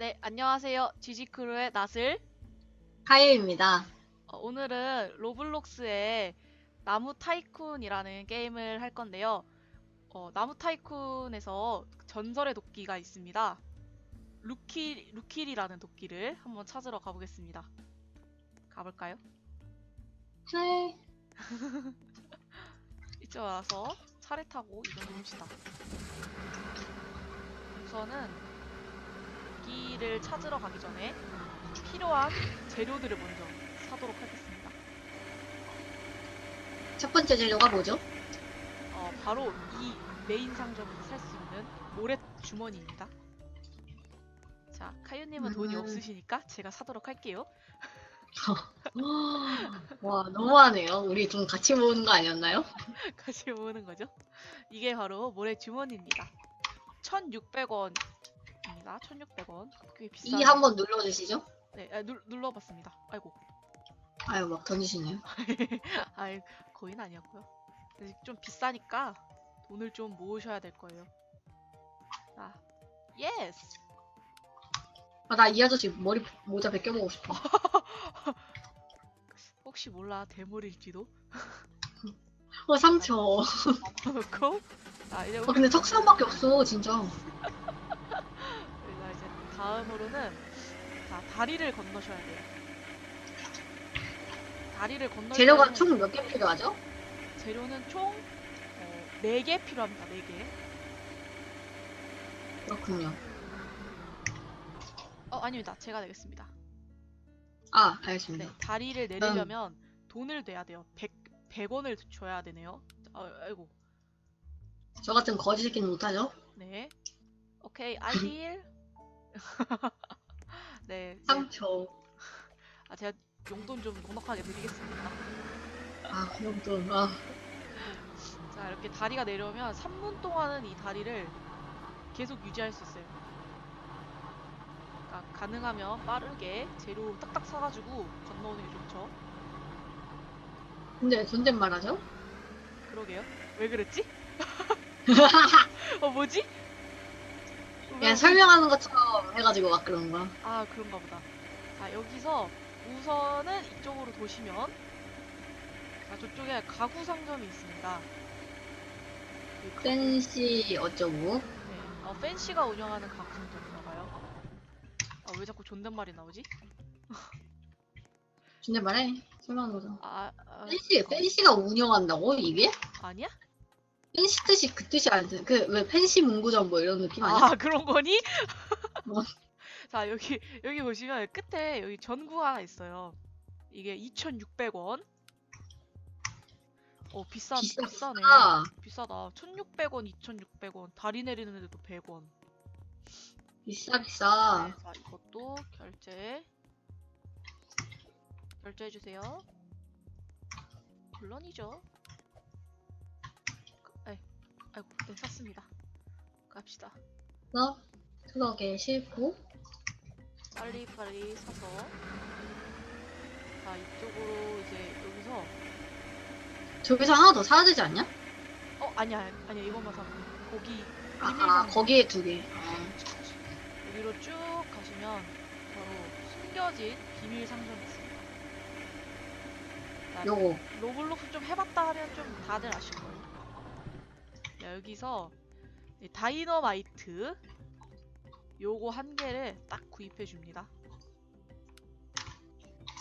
네, 안녕하세요. 지지크루의 낫을. 하예입니다. 어, 오늘은 로블록스의 나무 타이쿤이라는 게임을 할 건데요. 어, 나무 타이쿤에서 전설의 도끼가 있습니다. 루키, 루킬이라는 도끼를 한번 찾으러 가보겠습니다. 가볼까요? 네. 이쪽 와서 차를 타고 이동해봅시다. 우선은 도끼를 찾으러 가기 전에 필요한 재료들을 먼저 사도록 하겠습니다. 첫 번째 재료가 뭐죠? 어, 바로 이 메인 상점에서 살 수 있는 모래 주머니입니다. 자, 카유님은 돈이 음. 없으시니까 제가 사도록 할게요. 와, 너무하네요. 우리 좀 같이 모으는 거 아니었나요? 같이 모으는 거죠. 이게 바로 모래 주머니입니다. 1,600원 입니다. 1,600원. 꽤 비싸. 이 한 번 눌러주시죠. 네, 아, 눌, 눌러봤습니다. 아이고, 아유, 막 던지시네요. 아이 거인 아니었고요. 근데 좀 비싸니까 돈을 좀 모으셔야 될 거예요. 자, 예스. 아, 나 이 아저씨 머리 모자 벗겨 보고 싶어. 혹시 몰라 대물일지도. 어, 상처. 어, 넣고 자 이제 우리 근데 턱수염밖에 없어, 진짜. 다음으로는 자 다리를 건너셔야 돼요. 다리를 건너 재료가 총 몇 개 필요하죠? 재료는 총 어, 4개 필요합니다. 4개. 그렇군요. 어 아닙니다. 제가 내겠습니다. 아, 네, 알겠습니다. 다리를 내리려면 돈을 내야 돼요. 100 100원을 줘야 되네요. 아, 아이고. 저 같은 거지 새끼는 못하죠? 네. 오케이. 아이딜. 네. 이제- 상처. 아 제가 용돈 좀 넉넉하게 드리겠습니다. 아, 용돈. 아, 자 이렇게 다리가 내려오면 3분 동안은 이 다리를 계속 유지할 수 있어요. 그러니까 가능하면 빠르게 재료 딱딱 사가지고 건너오는 게 좋죠. 근데 존댓말 하죠? 그러게요. 왜 그랬지? 어 뭐지? 그냥 설명하는 것처럼 해가지고 막 그런 거야. 아 그런가 보다. 자 여기서 우선은 이쪽으로 도시면 자 저쪽에 가구 상점이 있습니다. 이 가- 팬시 어쩌고. 네, 어, 팬시가 운영하는 가구 상점인가 봐요. 아 왜 자꾸 존댓말이 나오지? 존댓말 해. 설명하는 거죠. 아, 아 팬시, 팬시가 운영한다고? 이게? 아니야? 팬시 뜻이 그 뜻이 아닌데 그왜 팬시 문구점 뭐 이런 느낌 아니야? 아 그런 거니? 뭐. 자 여기 여기 보시면 끝에 여기 전구 하나 있어요. 이게 2,600원. 어 비싸 비싸, 비싸네. 아, 비싸다. 1,600원, 2,600원. 다리 내리는 데도 100원. 비싸 비싸. 네, 자 이것도 결제. 결제해 주세요. 물론이죠. 그, 아이, 아이고, 네 샀습니다. 갑시다. 너 트럭에 싣고 빨리 빨리 사서 자 이쪽으로 이제 여기서 저기서 하나 더 사야 되지 않냐? 어 아니야 아니야 이것만 사면 돼. 거기 아, 비밀 아 상점. 거기에 두 개. 아, 여기로 쭉 가시면 바로 숨겨진 비밀 상점이 있습니다. 자, 요거 로블록스 좀 해봤다 하면 좀 다들 아실 거예요. 자, 여기서 이 다이너마이트 요거 한 개를 딱 구입해 줍니다.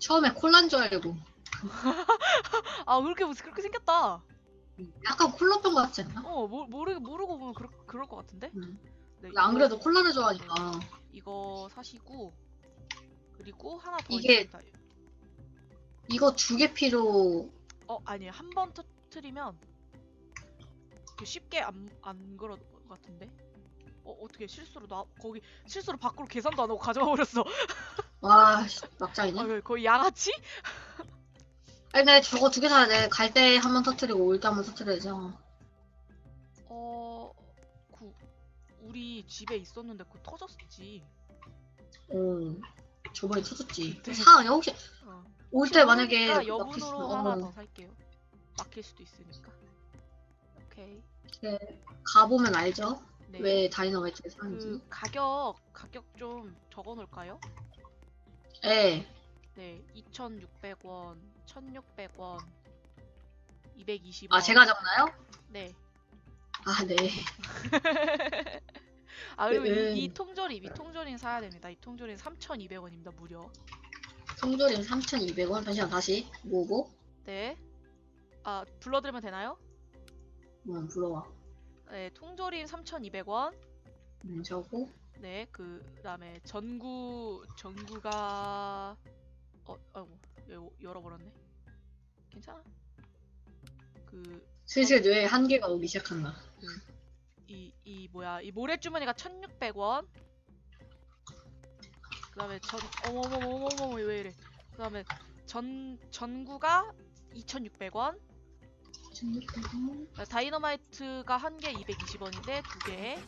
처음에 콜라인 줄 알고 아 그렇게 그렇게 생겼다. 약간 콜라병 같지 않나? 어 모, 모르 모르고 보면 그럴 그럴 것 같은데. 응. 네, 안 그래도 콜라를 좋아하니까 이거 사시고 그리고 하나 더 이게- 있습니다. 이거 두 개 필요. 어 아니에요 한 번 터트리면 그 쉽게 안 안 그럴 것 같은데. 어 어떻게 실수로 나 거기 실수로 밖으로 계산도 안 하고 가져와 버렸어. 와 씨, 막장이네. 아, 거의 양아치? 아니 근데 저거 두 개 사야 돼. 갈 때 한 번 터트리고 올 때 한 번 터트려야죠. 어, 그 우리 집에 있었는데 그거 터졌지. 오 저번에 터졌지. 네. 사 혹시 어. 올 때 만약에 막혔어. 여분으로 하나 어, 더 살게요. 막힐 수도 있으니까. 오케이. 네, 가보면 알죠. 네. 왜 다이너마이트를 사는지. 그 가격 가격 좀 적어 놓을까요? 예. 네, 2,600원, 1,600원, 220원. 아 제가 적나요? 네. 아 네. 아 그리고 네. 이, 이 통조림, 이 통조림 사야 됩니다. 이 통조림 3,200원입니다, 무려. 송조림 3,200원. 잠시만 다시 뭐고? 네. 아 불러드리면 되나요? 뭐 불러와. 네, 통조림 3,200원. 음, 저거. 네, 그 다음에 전구 전구가 어, 아이고 여- 열어버렸네. 괜찮아? 그 슬슬 뇌에 한계가 오기 시작한다. 이, 이 뭐야 이 모래주머니가 1600원 그 다음에 전 어머머머머머 왜 이래 그 다음에 전 전구가 2600원 1,600원. 다이너마이트가 한 개 220원인데 두개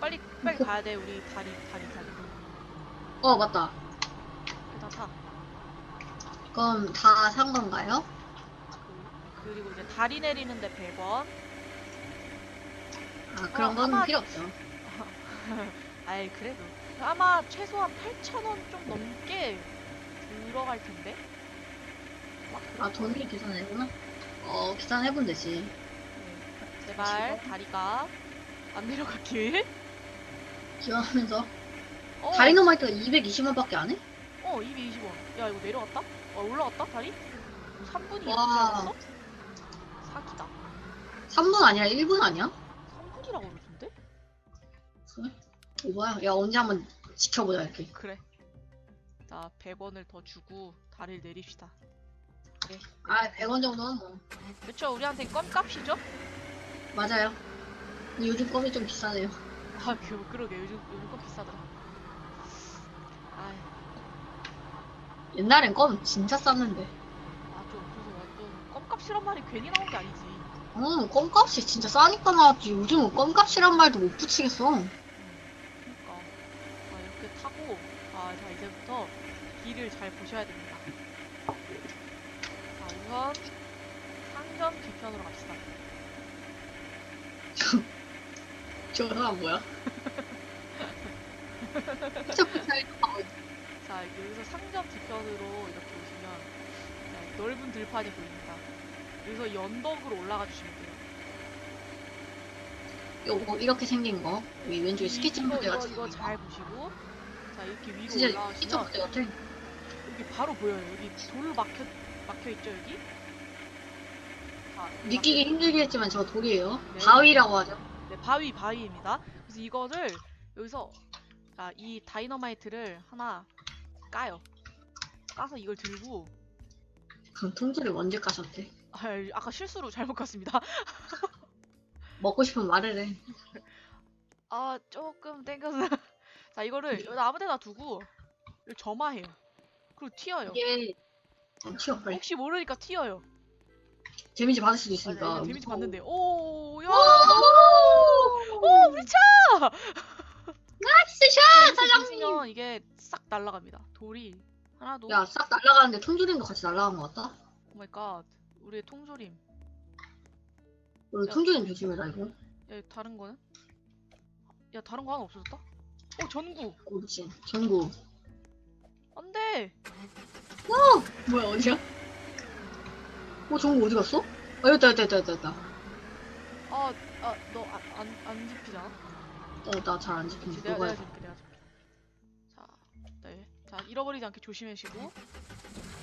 빨리 빨리 가야 돼 우리 다리 다리 다리 어 맞다. 일단 타 그럼 다 산 건가요? 그, 그리고 이제 다리 내리는데 100원 아 그런 어, 건 아마- 필요 없죠. 아이 그래도 아마 최소한 8,000원 좀 넘게 들어갈 텐데 막 아 돈이 계산해구나. 어 계산해본 되지. 네. 제발 다리가 안 내려가길. 기원하면서 어, 다이너마이트가 220원 밖에 안 해? 어, 220원. 야, 이거 내려갔다? 어, 올라갔다, 다리? 3분이 이렇게 와. 남았어? 사기다. 3분 아니라 1분 아니야? 3분이라고 그러던데? 그래? 이거야? 야 언제 한번 지켜보자 이렇게. 그래. 자, 100원을 더 주고 다리를 내립시다. 아 100원 정도는 뭐 그쵸, 우리한테 껌값이죠? 맞아요. 근데 요즘 껌이 좀 비싸네요. 아, 그, 그러게. 요즘, 요즘 껌 비싸더라. 아, 옛날엔 껌 진짜 쌌는데. 아, 좀, 그래서 완전 껌값이란 말이 괜히 나온 게 아니지. 어 껌값이 진짜 싸니까 나왔지. 요즘은 껌값이란 말도 못 붙이겠어. 음, 그러니까 아, 이렇게 타고 아, 자 이제부터 길을 잘 보셔야 됩니다. 자, 우선 상점 뒤편으로 갑시다. 저 사람 뭐야? 자꾸 잘 자, 여기서 상점 뒤편으로 이렇게 오시면 자, 넓은 들판이 보입니다. 여기서 연덕으로 올라가 주시면 돼요. 요거 이렇게 생긴 거. 여기 왼쪽에 이- 스케치 이거, 이거, 같은 이거 거. 잘 보시고 자 이렇게 위로 진짜 스케치 올라가시면 같아. 여기 바로 보여요. 여기 돌 막혀 막혀 있죠 여기. 자, 믿기기 힘들겠지만 저 돌이에요. 네. 바위라고 하죠. 네, 바위 바위입니다. 그래서 이거를 여기서 자, 이 다이너마이트를 하나 까요. 까서 이걸 들고 그럼 통조림 언제 까셨대? 아, 아까 실수로 잘못 갔습니다. 먹고 싶으면 말을 해. 아 조금 땡겨서 자 이거를 여기 아무데나 두고 이걸 점화해요. 그리고 튀어요. 이게 어, 튀어 빨리. 혹시 모르니까 튀어요. 데미지 받을 수도 아, 있으니까. 네, 데미지 무서워. 받는데 오, 야, 오! 오, 우리 차 나이스 샷 사장님. 면 이게 싹 날아갑니다. 돌이 하나도. 야 싹 날아가는데 통조림도 같이 날아간 것 같다. 오 마이 갓. 우리의 통조림. 우리 야. 통조림 조심해라 이거. 야 다른 거는? 야 다른 거 하나 없어졌다? 어 전구. 그렇지. 전구. 안 돼. 뭐야 어디야? 어 전구 어디 갔어? 아 여기다 여기다 여기다 여기다. 아 아 너안안 집히잖아. 나잘 안 지킨다. 내가 내가 해. 집게 내가 집게. 자, 네. 자 잃어버리지 않게 조심하시고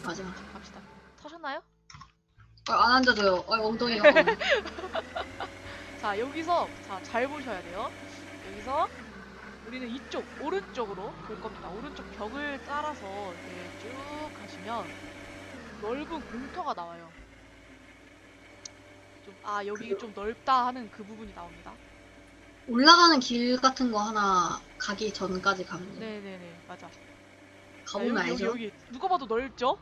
맞아. 갑시다. 타셨나요? 아, 안 앉아줘요. 아 엉덩이가. 자 여기서 자 잘 보셔야 돼요. 여기서 우리는 이쪽 오른쪽으로 볼 겁니다. 오른쪽 벽을 따라서 이렇게 쭉 가시면 넓은 공터가 나와요. 좀 아 여기 좀 넓다 하는 그 부분이 나옵니다. 올라가는 길 같은 거 하나 가기 전까지 가면 돼. 네네네 맞아. 가보면 자, 여기, 알죠. 여기 여기 누가 봐도 넓죠?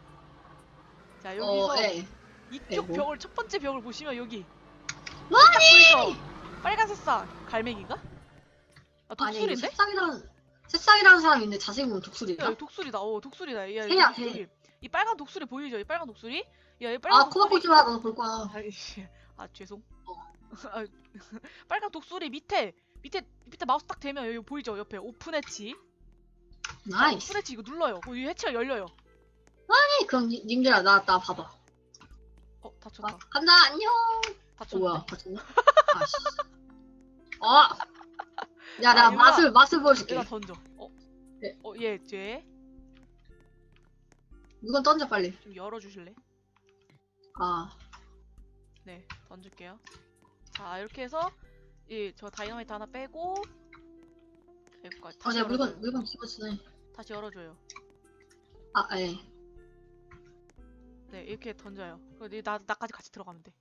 자 여기서 어, 예. 이쪽 네, 뭐? 벽을 첫 번째 벽을 보시면 여기 뭐니? 딱 보이죠? 빨간 새싹 갈매기인가? 아 아니 독수리인데? 새싹이라는 새싹이라는 사람이 있는데 자세히 보면 야 독수리다. 어 독수리다. 야, 새야, 새. 이 빨간 독수리 보이죠? 이 빨간 독수리? 야, 이 빨간 아 코가 보지 마. 너볼 거야. 아이씨. 아 죄송. 어. 아, 빨간 독수리 밑에 밑에 밑에 마우스 딱 대면 여기 보이죠? 옆에 오픈 해치. 나이스. 오픈 해치 이거 눌러요. 어, 이 해치가 열려요. 아니, 그럼 니- 님들아, 나, 나 봐봐. 어 아, 다쳤다. 간다, 안녕. 어, 다쳤는데. 뭐야, 같은데? 아씨. 아! 야, 나 아, 유나. 맛을, 맛을 보여줄게. 내가 던져. 어. 네. 어, 얘, 쟤. 물건 던져, 빨리. 좀 열어주실래? 아, 네, 던질게요. 자, 이렇게 해서 이 저 다이너마이트 하나 빼고 여기까지 아, 다시 내가 물건, 열어줘요. 물건 집어주네. 다시 열어줘요. 아, 예. 네, 이렇게 던져요. 그리고 나 나까지 같이 들어가면 돼.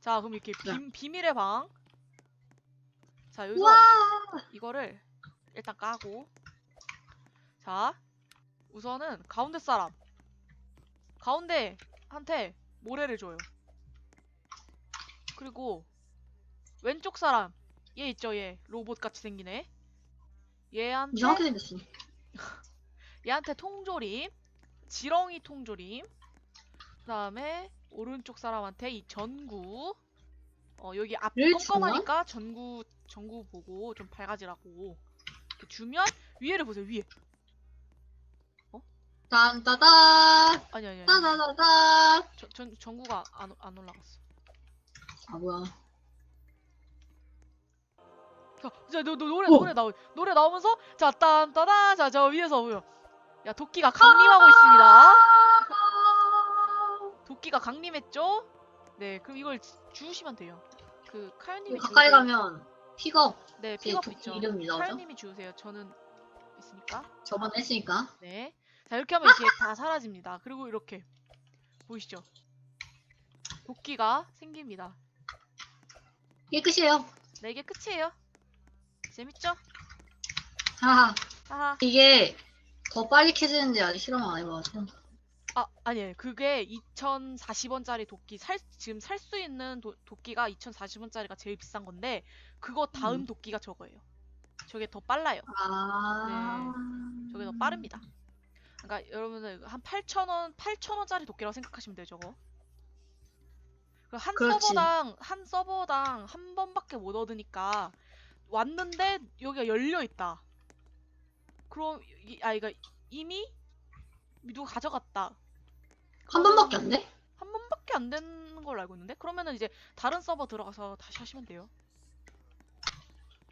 자, 그럼 이렇게 야. 비, 비밀의 방. 자, 여기서! 이거를 일단 까고. 자 우선은 가운데 사람. 가운데 한테 모래를 줘요. 그리고 왼쪽 사람. 얘 있죠 얘. 로봇 같이 생긴 애 얘한테 이상하게 생겼어. 얘한테 통조림 지렁이 통조림. 그 다음에 오른쪽 사람한테 이 전구. 어 여기 앞를 껌껌하니까 전구 전구 보고 좀 밝아지라고 이렇게 주면 위에를 보세요 위에 딴따단! 아니 아니 아니 따다다단! 전, 전 전구가 안, 안 올라갔어 아, 뭐야. 자, 자 너, 너 노래 오! 노래 나오 노래 나오면서 자 딴따다 자 저 위에서 보여 야 도끼가 강림하고 있습니다 도끼가 강림했죠 네 그럼 이걸 지- 주우시면 돼요 그 카요님이 가까이. 가면 픽업 네 제 픽업 있죠 이름이 나오죠? 카요님이 주우세요 저는 있으니까 저번에 했으니까. 네. 자, 이렇게 하면 이게 다 사라집니다. 그리고 이렇게 보이시죠? 도끼가 생깁니다. 이게 끝이에요. 네, 이게 끝이에요. 재밌죠? 하하. 하하. 이게 더 빨리 캐지는지 아직 실험 안 해봐가지고. 아, 아니에요. 그게 2040원짜리 도끼 살 지금 살 수 있는 도, 도끼가 2040원짜리가 제일 비싼 건데 그거 다음 음. 도끼가 저거예요. 저게 더 빨라요. 아. 저게 더 빠릅니다. 그러니까 여러분은 한 8,000원, 8,000원짜리 도끼라고 생각하시면 돼요, 저거. 그한 그렇지. 서버당 한 서버당 한 번밖에 못 얻으니까 왔는데 여기가 열려 있다. 그럼 이, 아 이거 이미 누가 가져갔다. 한 번밖에 안 돼? 한 번밖에 안 되는 걸로 알고 있는데 그러면은 이제 다른 서버 들어가서 다시 하시면 돼요.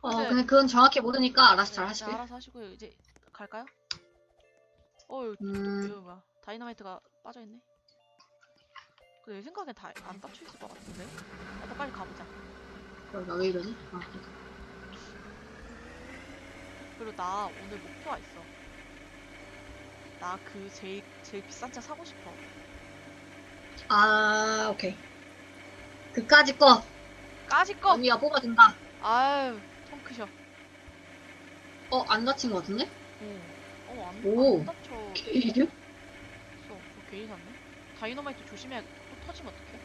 어, 근데- 근데 그건 정확히 모르니까 알아서 잘 네, 하시길. 알아서 하시고요. 이제 갈까요? 어, 이거 음, 뭐야? 다이너마이트가 빠져 있네. 근데 내 생각엔 다안 닫혀 있을 것 같은데. 일단 빨리 가보자. 어, 나왜 이러지? 아, 그러니까. 그리고 나 오늘 목표가 있어. 나 그 제일 제일 비싼 차 사고 싶어. 아, 오케이. 그까짓 거 까짓 거. 언니가 뽑아준다. 아유, 통 크셔. 어, 안 다친 거 같은데? 어, 어, 안, 오. 안 다쳐. 이류? 있어. 그거 괜히 샀네. 다이너마이트 조심해. 또 터지면 어떡해?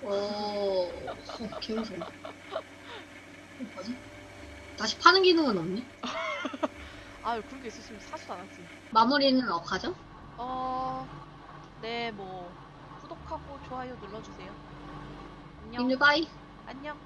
어, 어 개무서워. 뭐지? 다시 파는 기능은 없니? 아유, 그런 게 있었으면 사지도 않았지. 마무리는 어 가죠? 어, 네, 뭐 구독하고 좋아요 눌러주세요. 안녕. 님들 바이. 안녕.